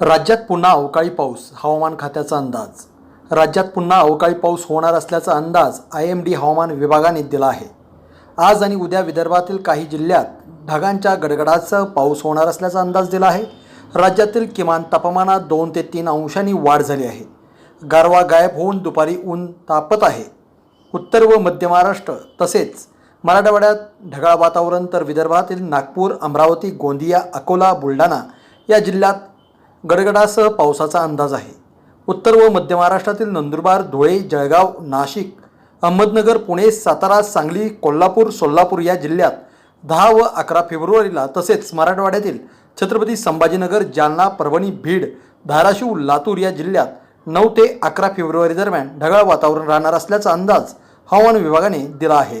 राज्यात पुन्हा अवकाळी पाऊस हवामान खात्याचा अंदाज. राज्यात पुन्हा अवकाळी पाऊस होणार असल्याचा अंदाज आय एम डी हवामान विभागाने दिला आहे. आज आणि उद्या विदर्भातील काही जिल्ह्यात ढगांच्या गडगडासह पाऊस होणार असल्याचा अंदाज दिला आहे. राज्यातील किमान तापमानात दोन ते तीन अंशांनी वाढ झाली आहे. गारवा गायब होऊन दुपारी ऊन तापत आहे. उत्तर व मध्य महाराष्ट्र तसेच मराठवाड्यात ढगाळ वातावरण तर विदर्भातील नागपूर अमरावती गोंदिया अकोला बुलढाणा या जिल्ह्यात गडगडासह पावसाचा अंदाज आहे. उत्तर व मध्य महाराष्ट्रातील नंदुरबार धुळे जळगाव नाशिक अहमदनगर पुणे सातारा सांगली कोल्हापूर सोलापूर या जिल्ह्यात दहा व अकरा फेब्रुवारीला तसेच मराठवाड्यातील छत्रपती संभाजीनगर जालना परभणी बीड धाराशिव लातूर या जिल्ह्यात नऊ ते अकरा फेब्रुवारी दरम्यान ढगाळ वातावरण राहणार असल्याचा अंदाज हवामान विभागाने दिला आहे.